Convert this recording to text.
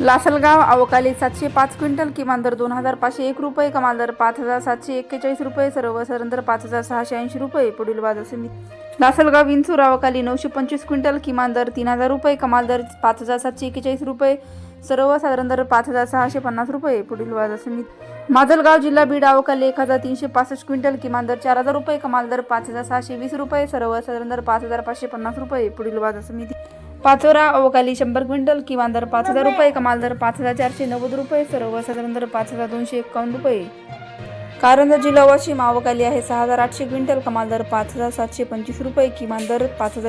लासलगाव अवकाली सातशे पाच क्विंटल किमान दर दोन हजार पाचशे एक रुपये कमाल दर पाच हजार सातशे एक्केचाळीस रुपये सर्व दर पाच हजार सहाशे ऐंशी रुपये पुढील बाजार समिती. लासलगाव विंचूर अवकाली नऊशे पंचवीस क्विंटल किमान दर तीन हजार रुपये कमाल दर पाच हजार सातशे एक्केचाळीस रुपये सर्वसाधारण दर पाच हजार सहाशे पन्नास रुपये पुढील बाजार समिती. माजलगाव जिल्हा बीड अवकाली एक हजार तीनशे पासष्ट क्विंटल किमान दर चार हजार रुपये कमाल दर पाच हजार सहाशे वीस रुपये सर्वसाधारण दर पाच हजार पाचशे पन्नास रुपये पुढील बाजार समिती. पाचोरा अवकाली शंभर क्विंटल किमान दर पाच हजार रुपये कमाल दर पाच हजार चारशे नव्वद रुपये सर्वसाधारण दर पाच हजार दोनशे एकावन्न रुपये. कारंजा जिल्हा वाशिम अवकाली आहे सहा हजार आठशे क्विंटल कमाल दर पाच हजार सातशे पंचवीस रुपये किमान दर पाच हजार